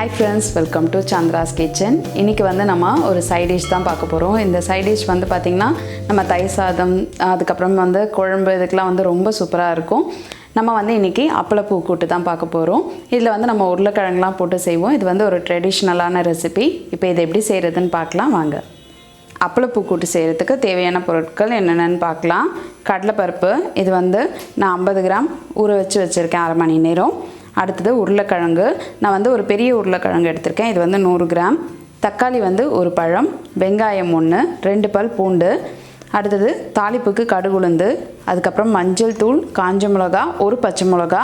Hi friends welcome to Chandra's kitchen இன்றைக்கி வந்து நம்ம ஒரு சைட் டிஷ் தான் பார்க்க போகிறோம் இந்த சைட் டிஷ் வந்து பார்த்திங்கன்னா நம்ம தயிர் சாதம் அதுக்கப்புறம் வந்து குழம்பு இதுக்கெலாம் வந்து ரொம்ப சூப்பராக இருக்கும். நம்ம வந்து இன்றைக்கி அப்பளப்பூ கூட்டு தான் பார்க்க போகிறோம் இதில் வந்து நம்ம உருளைக்கிழங்குலாம் போட்டு செய்வோம். இது வந்து ஒரு ட்ரெடிஷ்னலான ரெசிபி இப்போ இதை எப்படி செய்கிறதுன்னு பார்க்கலாம். வாங்க. அப்பளப்பூ கூட்டு செய்கிறதுக்கு தேவையான பொருட்கள் என்னென்னு பார்க்கலாம். கடலைப்பருப்பு இது வந்து நான் ஐம்பது கிராம் ஊற வச்சு வச்சுருக்கேன் அரை மணி நேரம். அடுத்தது உருளைக்கிழங்கு. நான் வந்து ஒரு பெரிய உருளைக்கிழங்கு எடுத்திருக்கேன். இது வந்து நூறு கிராம். தக்காளி வந்து ஒரு பழம். வெங்காயம் ஒன்று ரெண்டு பல் பூண்டு. அடுத்தது தாளிப்புக்கு கடுகு உளுந்து. அதுக்கப்புறம் மஞ்சள் தூள் காஞ்ச மிளகா ஒரு பச்சை மிளகா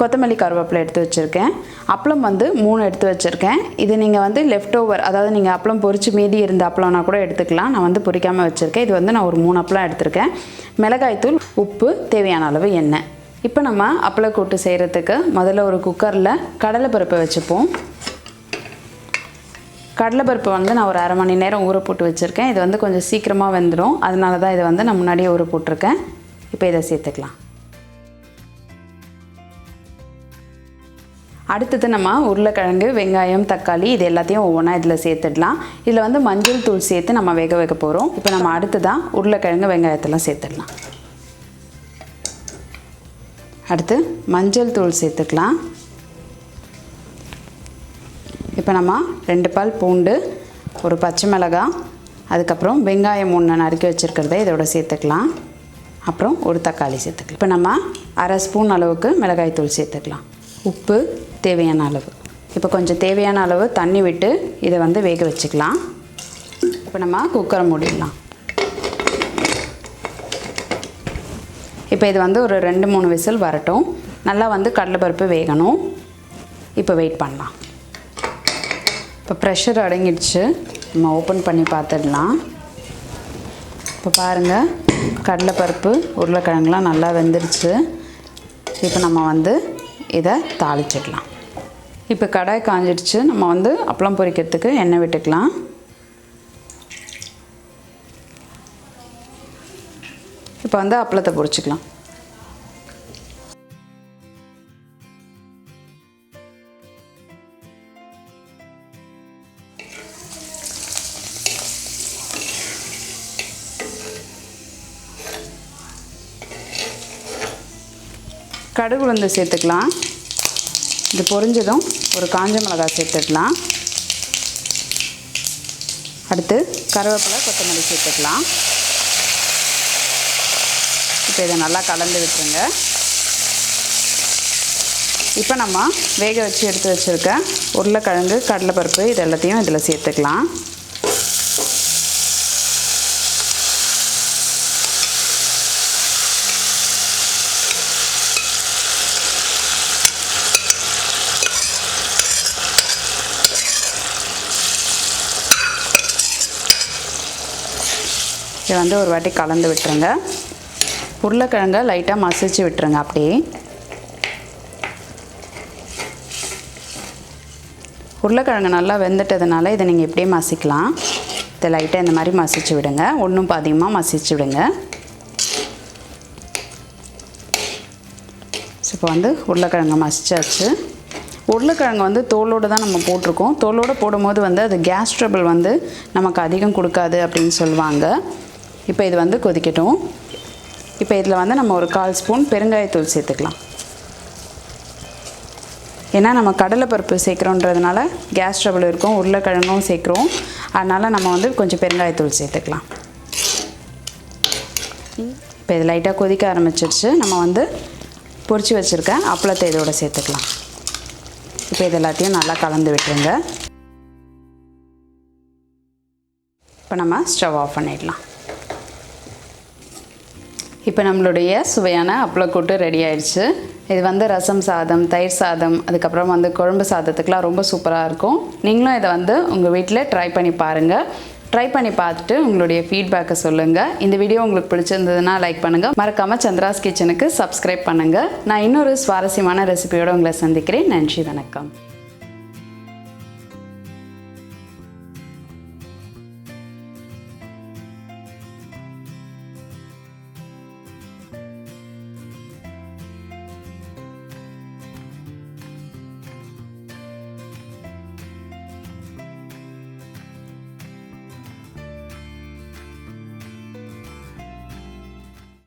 கொத்தமல்லி கருவேப்பிலை எடுத்து வச்சுருக்கேன். அப்பளம் வந்து மூணு எடுத்து வச்சுருக்கேன். இது நீங்கள் வந்து லெஃப்ட் ஓவர் அதாவது நீங்கள் அப்பளம் பொறிச்சு மீதி இருந்த அப்பளம்னா கூட எடுத்துக்கலாம். நான் வந்து பொறிக்காமல் வச்சுருக்கேன். இது வந்து நான் ஒரு மூணு அப்பளம் எடுத்திருக்கேன். மிளகாய்த்தூள் உப்பு தேவையான அளவு எண்ணெய். இப்போ நம்ம அப்பளக்கூட்டு செய்கிறதுக்கு முதல்ல ஒரு குக்கரில் கடலைப்பருப்பை வச்சுப்போம். கடலைப்பருப்பு வந்து நான் ஒரு அரை மணி நேரம் ஊற போட்டு வச்சுருக்கேன். இது வந்து கொஞ்சம் சீக்கிரமாக வெந்துடும் அதனால தான் இதை வந்து நான் முன்னாடியே ஊற போட்டிருக்கேன். இப்போ இதை சேர்த்துக்கலாம். அடுத்தது நம்ம உருளைக்கிழங்கு வெங்காயம் தக்காளி இது எல்லாத்தையும் ஒவ்வொன்றா இதில் சேர்த்துடலாம். இதில் வந்து மஞ்சள் தூள் சேர்த்து நம்ம வேக வைக்க போகிறோம் இப்போ நம்ம அடுத்ததாக உருளைக்கிழங்கு வெங்காயத்தெல்லாம் சேர்த்துடலாம். அடுத்து மஞ்சள் தூள் சேர்த்துக்கலாம். இப்போ நம்ம ரெண்டு பால் பூண்டு ஒரு பச்சை மிளகாய் அதுக்கப்புறம் வெங்காயம் ஒன்று நறுக்கி வச்சுருக்கிறத இதோட சேர்த்துக்கலாம். அப்புறம் ஒரு தக்காளி சேர்த்துக்கலாம். இப்போ நம்ம அரை ஸ்பூன் அளவுக்கு மிளகாய் தூள் சேர்த்துக்கலாம். உப்பு தேவையான அளவு. இப்போ கொஞ்சம் தேவையான அளவு தண்ணி விட்டு இதை வந்து வேக வச்சுக்கலாம். இப்போ நம்ம குக்கரை மூடிடலாம். இப்போ இது வந்து ஒரு ரெண்டு மூணு விசில் வரட்டும். நல்லா வந்து கடலைப்பருப்பு வேகணும். இப்போ வெயிட் பண்ணலாம். இப்போ ப்ரெஷர் அடங்கிடுச்சு. நம்ம ஓப்பன் பண்ணி பார்த்துடலாம். இப்போ பாருங்கள் கடலைப்பருப்பு உருளைக்கிழங்குலாம் நல்லா வெந்துருச்சு. இப்போ நம்ம வந்து இதை தாளிச்சிடலாம். இப்போ கடாய் காஞ்சிடுச்சு. நம்ம வந்து அப்பளம் பொரிக்கிறதுக்கு எண்ணெய் விட்டுக்கலாம். இப்போ வந்து அப்பளத்தை பொறிச்சிக்கலாம் கடுகு வந்து சேர்த்துக்கலாம். இது பொரிஞ்சதும் ஒரு காஞ்ச மிளகாய் சேர்த்துக்கலாம். அடுத்து கருவேப்பிலை கொத்தமல்லி சேர்த்துக்கலாம். இப்போ இதை நல்லா கலந்து விட்டுருங்க. இப்போ நம்ம வேக வச்சு எடுத்து வச்சுருக்க உருளைக்கிழங்கு கடலைப்பருப்பு இது எல்லாத்தையும் இதில் சேர்த்துக்கலாம். இதை வந்து ஒரு வாட்டி கலந்து விட்டுருங்க. உருளைக்கிழங்கை லைட்டாக மசிச்சு விட்டுருங்க அப்படியே. உருளைக்கிழங்கு நல்லா வெந்துட்டதுனால இதை நீங்கள் இப்படியே மசிக்கலாம். இதை லைட்டாக இந்த மாதிரி மசிச்சு விடுங்க. ஒன்றும் பாதிகமாக மசிச்சு விடுங்க. ஸோ இப்போ வந்து உருளைக்கிழங்கு மசிச்சாச்சு. உருளைக்கிழங்கு வந்து தோலோடு தான் நம்ம போட்டிருக்கோம். தோலோடு போடும்போது வந்து அது கேஸ் ட்ரபிள் வந்து நமக்கு அதிகம் கொடுக்காது அப்படின்னு சொல்லுவாங்க. இப்போ இது வந்து கொதிக்கட்டும். இப்போ இதில் வந்து நம்ம ஒரு கால் ஸ்பூன் பெருங்காயத்தூள் சேர்த்துக்கலாம். ஏன்னா நம்ம கடலைப்பருப்பு சேர்க்குறோன்றதுனால கேஸ் ட்ரபிள் இருக்கும் உருளைக்கிழங்கும் சேர்க்குறோம். அதனால் நம்ம வந்து கொஞ்சம் பெருங்காயத்தூள் சேர்த்துக்கலாம். இப்போ இது லைட்டாக கொதிக்க ஆரம்பிச்சிருச்சு. நம்ம வந்து பொறிச்சு வச்சுருக்க அப்பளத்தை இதோட சேர்த்துக்கலாம். இப்போ இது எல்லாத்தையும் நல்லா கலந்து விட்டுருங்க. இப்போ நம்ம ஸ்டவ் ஆஃப் பண்ணிடலாம். இப்போ நம்மளுடைய சுவையான அப்பளக்கூட்டு ரெடி ஆயிடுச்சு. இது வந்து ரசம் சாதம் தயிர் சாதம் அதுக்கப்புறம் வந்து குழம்பு சாதத்துக்கெலாம் ரொம்ப சூப்பராக இருக்கும். நீங்களும் இதை வந்து உங்கள் வீட்டில் ட்ரை பண்ணி பாருங்கள் ட்ரை பண்ணி பார்த்துட்டு உங்களுடைய ஃபீட்பேக்கை சொல்லுங்கள் இந்த வீடியோ உங்களுக்கு பிடிச்சிருந்ததுன்னா லைக் பண்ணுங்கள் மறக்காமல் சந்திராஸ் கிச்சனுக்கு சப்ஸ்கிரைப் பண்ணுங்கள் நான் இன்னொரு சுவாரஸ்யமான ரெசிபியோடு உங்களை சந்திக்கிறேன். நன்றி வணக்கம்.